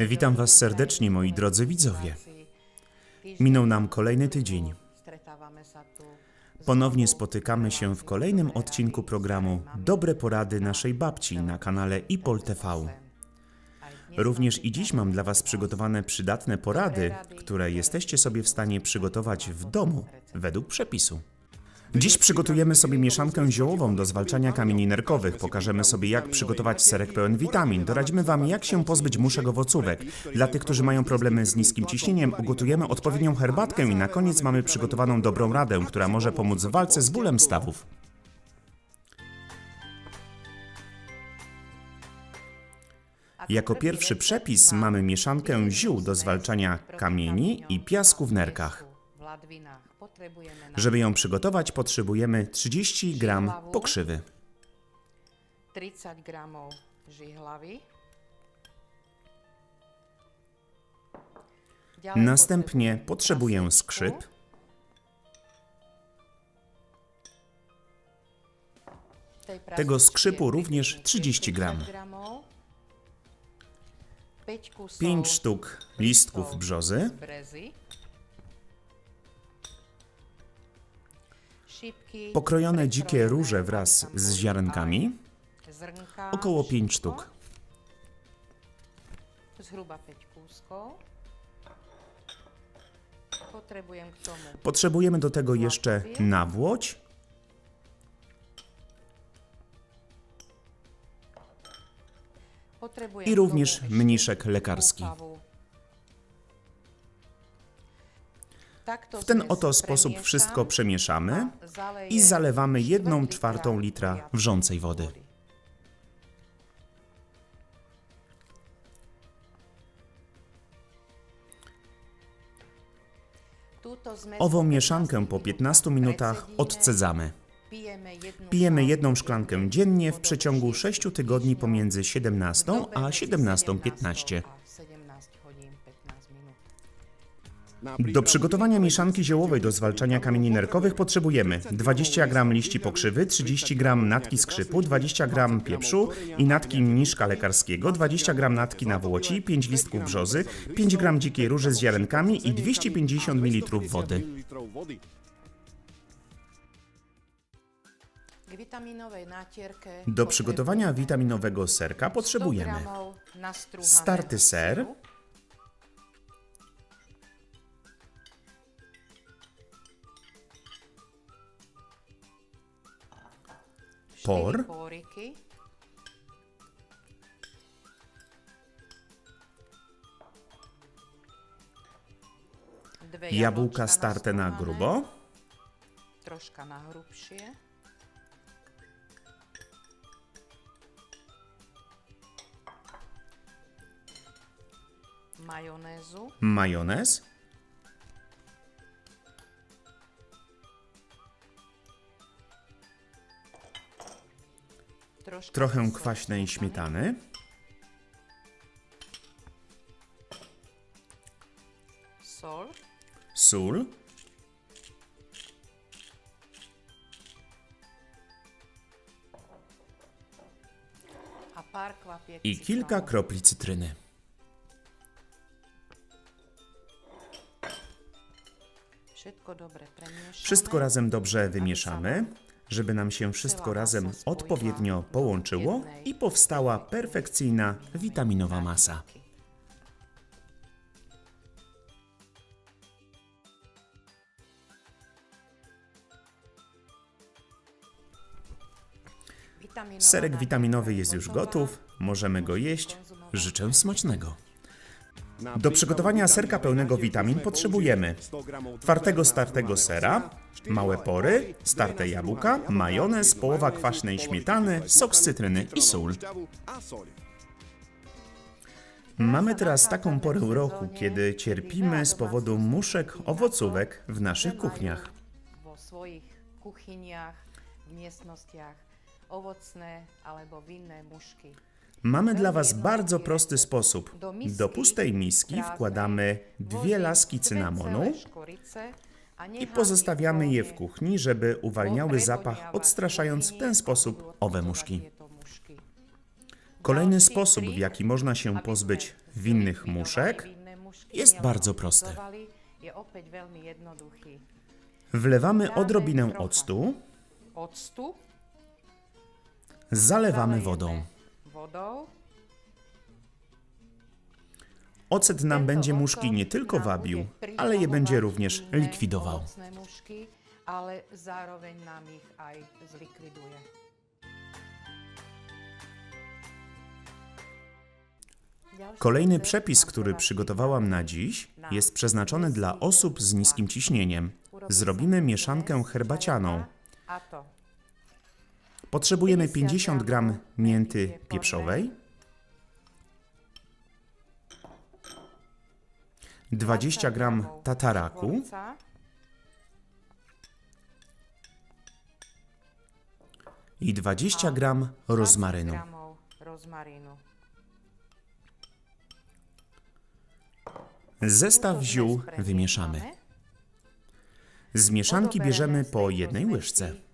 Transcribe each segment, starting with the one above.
Witam Was serdecznie, moi drodzy widzowie. Minął nam kolejny tydzień. Ponownie spotykamy się w kolejnym odcinku programu Dobre porady naszej babci na kanale IPOL TV. Również i dziś mam dla Was przygotowane przydatne porady, które jesteście sobie w stanie przygotować w domu według przepisu. Dziś przygotujemy sobie mieszankę ziołową do zwalczania kamieni nerkowych. Pokażemy sobie, jak przygotować serek pełen witamin. Doradzimy Wam, jak się pozbyć muszek owocówek. Dla tych, którzy mają problemy z niskim ciśnieniem, ugotujemy odpowiednią herbatkę i na koniec mamy przygotowaną dobrą radę, która może pomóc w walce z bólem stawów. Jako pierwszy przepis mamy mieszankę ziół do zwalczania kamieni i piasku w nerkach. Żeby ją przygotować, potrzebujemy 30 gram pokrzywy. 30 gramov žihlavy. Ďalej Następnie potrzebuję skrzyp, Tego skrzypu również približne 30 gram. 40 gramov. Päť kusov 5 sztuk listków brzozy, pokrojone dzikie róże wraz z ziarenkami, około 5 všetko. sztuk. Zhruba 5 kúskov. Potrebujem k tomu Potrzebujemy do tego jeszcze nawłoć, I również mniszek lekarski. W ten oto sposób wszystko przemieszamy i zalewamy štvrť 1 litra czwartą litra wrzącej wody. Ową mieszankę 15 po 15 minutach precedíme, odcedzamy. Pijemy jedną, szklankę dziennie w przeciągu dobu 6 siedmiu tygodni pomiędzy w 17 dobie a między 17.15. Do przygotowania mieszanki ziołowej do zwalczania kamieni nerkowych potrzebujemy 20 g liści pokrzywy, 30 g natki skrzypu, 20 g pieprzu i natki mniszka lekarskiego, 20 g natki nawłoci, 5 listków brzozy, 5 g dzikiej róży z ziarenkami i 250 ml wody. Do przygotowania witaminowego serka 100 potrzebujemy starty ser, por, jabłka starte na grubo, troška na majonézu, majonez, trochę kwaśnej śmietany, sol, sól, i kilka kropli cytryny. Wszystko razem dobrze wymieszamy, żeby nam się wszystko razem odpowiednio połączyło i powstała perfekcyjna witaminowa masa. Serek witaminowy je jest już gotów, możemy go jeść. Życzę smacznego. Do przygotowania serka pełnego witamin potrzebujemy twardego startego sera, małe pory, starte jabłka, majonez, połowa kwaśnej śmietany, sok z cytryny i sól. Mamy teraz taką porę roku, kiedy cierpimy z powodu muszek owocówek w naszych kuchniach. Vo svojich kuchyniach, v miestnostiach ovocné alebo vinné mušky. Mamy dla Was bardzo prosty sposób. Do pustej miski wkładamy dwie laski cynamonu i pozostawiamy je w kuchni, żeby uwalniały zapach, odstraszając w ten sposób owe muszki. Kolejny sposób, w jaki można się pozbyć winnych muszek jest bardzo jednoduchý. Wlewamy odrobinę octu, zalewamy zalejeme wodą. Ocet nam będzie muszki nie tylko wabił, ale je będzie również likwidował. ale zároveň nám ich aj zlikviduje. Kolejny przepis, który przygotowałam na dziś, jest przeznaczony dla osób z niskim ciśnieniem. Zrobimy mieszankę herbacianą. Potrzebujemy 50 50 gram mięty pieprzowej, 20 gram tataraku, szkvorca, i 20 gram 20 rozmarynu. Zestaw ziół wymieszamy. Z mieszanki bierzemy po jednej łyżce.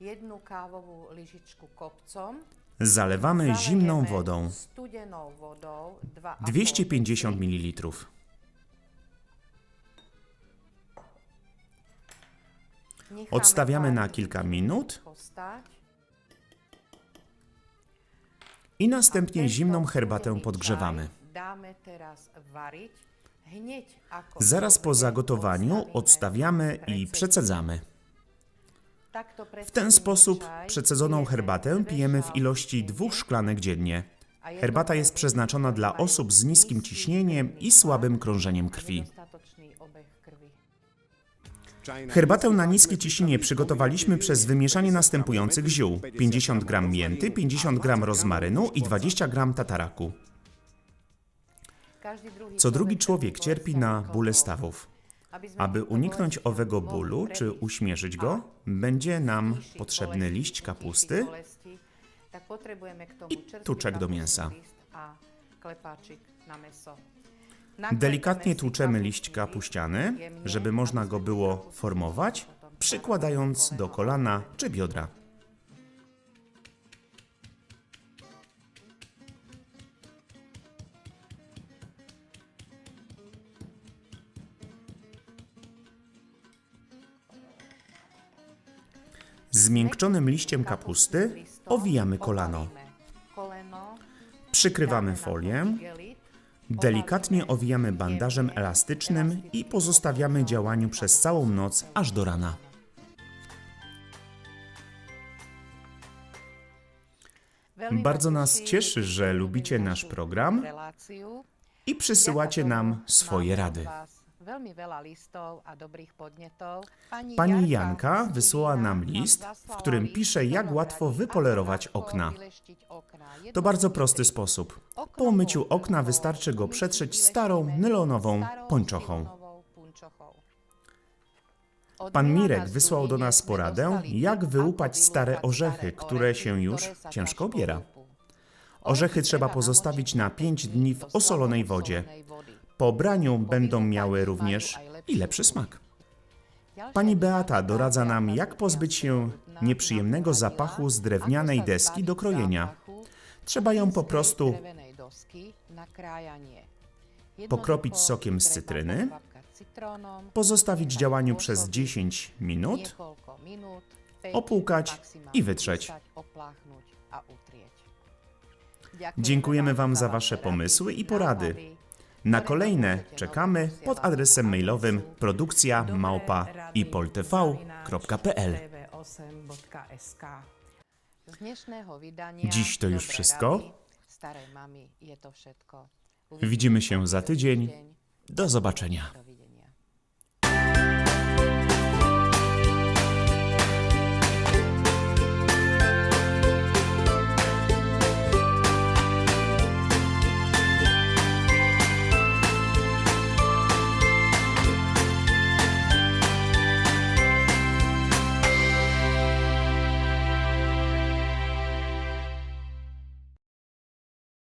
Jednu kávovú lyžičku kopcom. Zalewamy zimną wodą Studenou vodou 2,5 250 litry. ml. Odstawiamy na kilka minut i następnie zimną herbatę podgrzewamy. Zaraz po zagotowaniu odstawiamy i przecedzamy. Takto W ten sposób pijeme herbatę pijemy w ilości dwóch szklanek dziennie. Herbata jest przeznaczona dla osób z niskim ciśnieniem i słabym krążeniem krwi. Herbatę na niskie ciśnienie przygotowaliśmy przez wymieszanie następujących ziół: 50 g mięty, 50 g rozmarynu i 20 g tataraku. Co drugi człowiek cierpi na bóle stawów. Aby uniknąć owego bólu czy uśmierzyć go, będzie nam potrzebny liść kapusty tak i tuczek do mięsa. Delikatnie tłuczemy liść kapuściany, żeby można go było formować, potom przykładając do kolana czy biodra. Zmiękczonym liściem kapusty owijamy kolano. Przykrywamy folię, delikatnie owijamy bandażem elastycznym i pozostawiamy działaniu przez całą noc aż do rana. Bardzo nas cieszy, że lubicie nasz program i przysyłacie nam swoje rady. Veľmi veľa listov a dobrých podnetov. Pani, Pani Janka wysłała nam list, w którym pisze, jak łatwo wypolerować okna. To bardzo prosty sposób. Po umyciu bolo okna wystarczy go przetrzeć starą, nylonową pończochą. Pan Mirek wysłał do nas poradę, jak wyłupać stare vyłupať orzechy, stare które się już ciężko obiera. Orzechy trzeba pozostawić na namočiť 5 do dni w osolonej wodzie. Po braniu Po będą miały również i lepszy smak. Pani Beata doradza nam, jak pozbyć się nieprzyjemnego zapachu z drewnianej deski do krojenia. Trzeba ją po prostu pokropić sokiem z cytryny, pozostawić działaniu przez pôsobiť 10 minut, opłukać i wytrzeć. 10, opláchnuť a utrieť. Ďakujeme Dziękujemy Wam za Wasze pomysły i porady. Na kolejne czekamy pod adresem mailowym produkcja małpa ipoltv.pl. tv8.sk. Z dnešného wydania Dziś to już wszystko. Widzimy się za tydzień. Do zobaczenia.